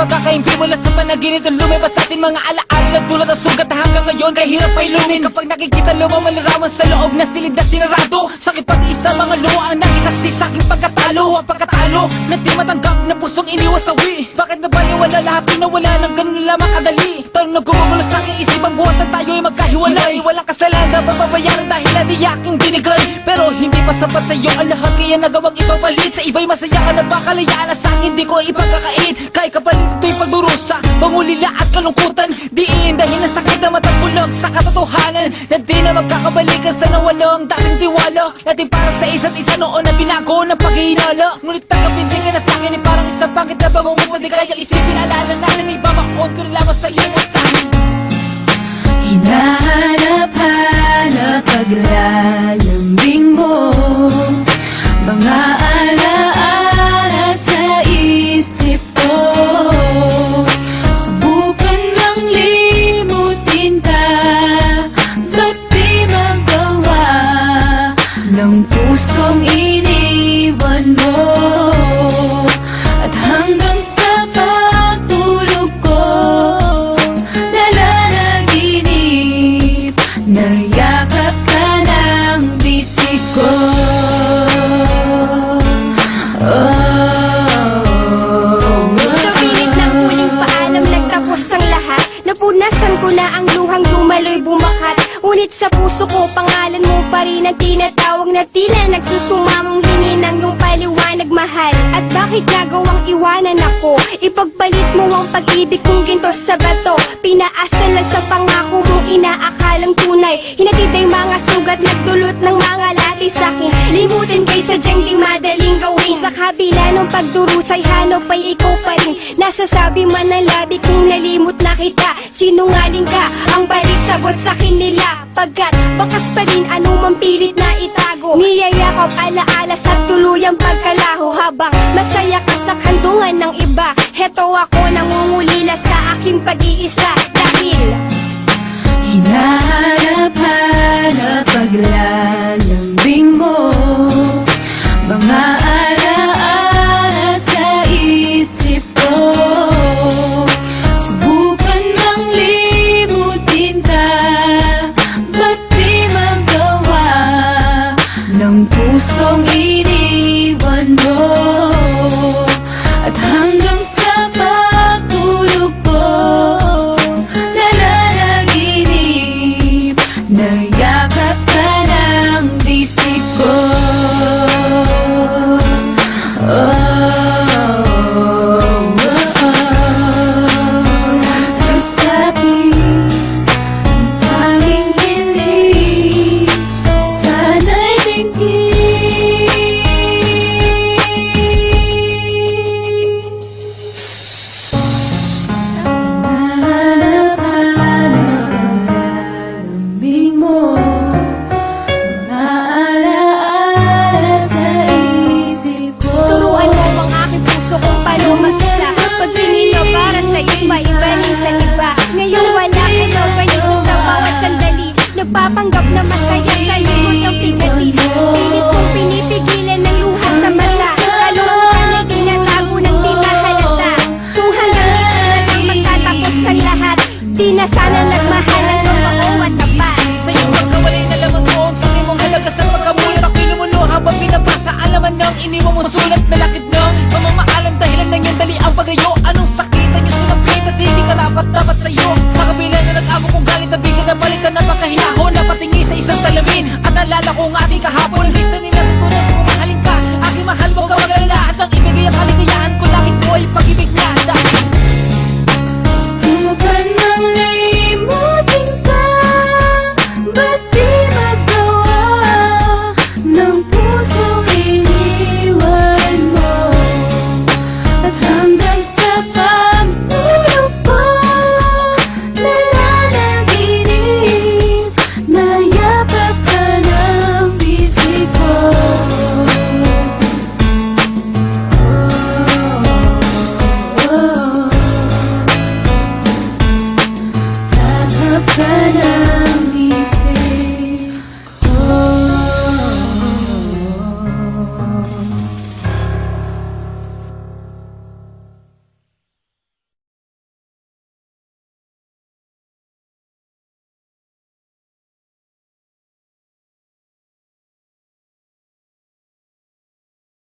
pagkakaimpi Mula sa panaginip na lumabas sa atin mga alaala Nagdulot ang sugat. Na hanggang ngayon Kaya hirap pa ilumin Kapag nakikita lumaman larawan sa loob na silid na sinarado. Sa kipag-isa mga luha ang nakisaksi sa aking pagkatalo. Ang pagkatalo na di matanggap na pusong iniwasawi Bakit nabaliwala lahat? Pinawala ng ganun na lamang kadali Tanong na gumugulo sa aking isip ang buhat at tayo'y magkahiwalay. Walang kasalanan na mababayaran dahil di aking binigay. Pero hindi pa sapat sa'yo ang lahat kaya nagawang ipapalit. Sa iba'y masaya ka na bakalayaan na sa akin di ko ipagkakait Kahit kapalit ito'y pagdurusa Mangulila at kalungkutan. Di iindahin ang sakit na matagbulag sa katotohanan. Na di na magkakabalikan sa nawalang dating tiwala Natin para sa isa't isa noon na binago ng paghihinala Ngunit tagapintin ka na sa akin ay parang isang pangit na bagong upad Di kaya isipin? Alala natin Ibabaon ko na lamang sa limutan Hinahanap-hanap na ang luhang dumaloy bumakat. Ngunit sa puso ko pangalan mo pa rin ang tinatawag na tila Nagsusumamong hininang yung paliwanag mahal. At bakit nagawang iwanan ako? Ipagpalit mo ang pag-ibig kong ginto sa bato. Pinaasal lang sa pangako mong inaakalang tunay. Hinatid ay mga sugat nagdulot ng mga lati sa'kin Limutin kay sadyang di gawin Kabila ng pagdurusay hanap ay ikaw pa rin. Nasasabi man ng labi kung nalimot na kita. Sinungaling ka, ang balik sagot sa nila. Pagkat bakas pa rin anumang pilit na itago? Niyayakap alaala sa tuluyang pagkalaho. Habang masaya ka sa kandungan ng iba Heto ako nangungulila sa aking pag-iisa. Dahil Hinahanap-hanap paglalambing mo Mga Di na sana nagmahal ang totoo at tapat Sa iyong pagkawalay na laman mo Ang tangi mong halaga sa pagkamulat Ako'y lumulo habang pinapasa Alaman ng iniwan mo sulat na lakit ng Mamamaalam dahilan ng iyong dali ang pagayo Anong sakit ang iyong sinapit At hindi karapat dapat sa'yo? Sa kabila na nag-amo kong galit Na bigla na balikan na pagkahinahon Na patingi sa isang salamin At nalala ko ang ating kahapon